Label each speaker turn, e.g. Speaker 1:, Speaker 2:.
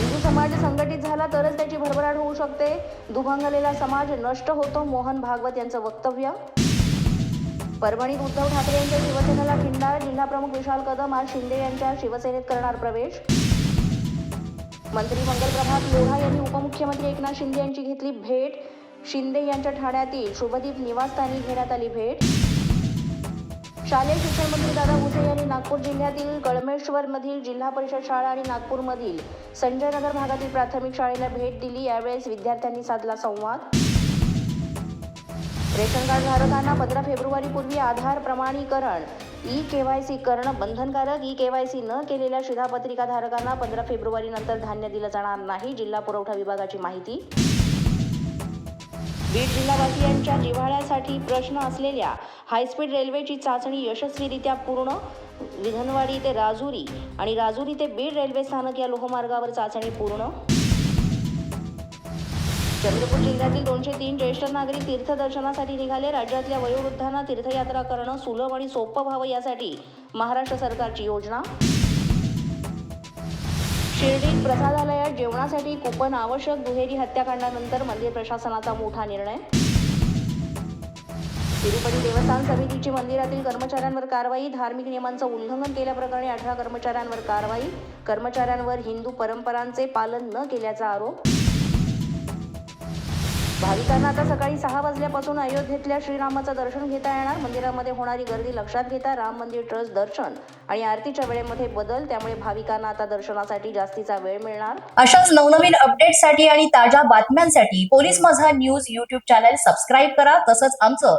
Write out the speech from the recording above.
Speaker 1: हिंदू समाज संघटित झाला तरच त्याची भरभराट होऊ शकते. दुभंगलेला समाज नष्ट होतो मोहन भागवत यांचं वक्तव्य. परभणीत उद्धव ठाकरे यांच्या शिवसेनेला खिंडार जिल्हाप्रमुख विशाल कदम आज शिंदे यांच्या शिवसेनेत करणार प्रवेश. मंत्री मंगल प्रभात लोढा यांनी उपमुख्यमंत्री एकनाथ शिंदे यांची घेतली भेट. शिंदे यांच्या ठाण्यातील शुभदीप निवासस्थानी घेण्यात आली भेट. शालेय शिक्षण मंत्री दादा भुसे यांनी नागपूर जिल्ह्यातील कळमेश्वरमधील जिल्हा परिषद शाळा आणि नागपूरमधील संजयनगर भागातील प्राथमिक शाळेला भेट दिली. यावेळेस विद्यार्थ्यांनी साधला संवाद. रेशन कार्ड धारकांना पंधरा फेब्रुवारीपूर्वी आधार प्रमाणीकरण ई केवायसी करणं बंधनकारक ई केवायसी न केलेल्या शिधापत्रिका धारकांना पंधरा फेब्रुवारी नंतर धान्य दिलं जाणार नाही जिल्हा पुरवठा विभागाची माहिती. बीड जिल्हावासियांच्या जिव्हाळ्यासाठी प्रश्न असलेल्या हायस्पीड रेल्वेची चाचणी यशस्वीरित्या पूर्ण विधनवाडी ते राजुरी आणि राजुरी ते बीड रेल्वे स्थानक या लोहमार्गावर चाचणी पूर्ण. चंद्रपूर जिल्ह्यातील दोनशे तीन ज्येष्ठ नागरिक तीर्थदर्शनासाठी निघाले. राज्यातल्या वयोवृद्धांना तीर्थयात्रा करणं सुलभ आणि सोपं व्हावं यासाठी महाराष्ट्र सरकारची योजना. शिर्डीत प्रसादालयात जेवणासाठी कुपन आवश्यक दुहेरी हत्याकांडानंतर मंदिर प्रशासनाचा मोठा निर्णय. तिरुपती देवस्थान समितीची मंदिरातील कर्मचाऱ्यांवर कारवाई धार्मिक नियमांचं उल्लंघन केल्याप्रकरणी अठरा कर्मचाऱ्यांवर कारवाई. कर्मचाऱ्यांवर हिंदू परंपरांचे पालन न केल्याचा आरोप. भाविकांना आता सकाळी सहा वाजल्यापासून अयोध्येतल्या श्रीरामाचं दर्शन घेता येणार. मंदिरामध्ये होणारी गर्दी लक्षात घेता राम मंदिर ट्रस्ट दर्शन आणि आरतीच्या वेळेमध्ये बदल त्यामुळे भाविकांना आता दर्शनासाठी जास्तीचा वेळ मिळणार.
Speaker 2: अशाच नवनवीन अपडेटसाठी आणि ताज्या बातम्यांसाठी police Majha news YouTube channel subscribe करा. तसंच आमचं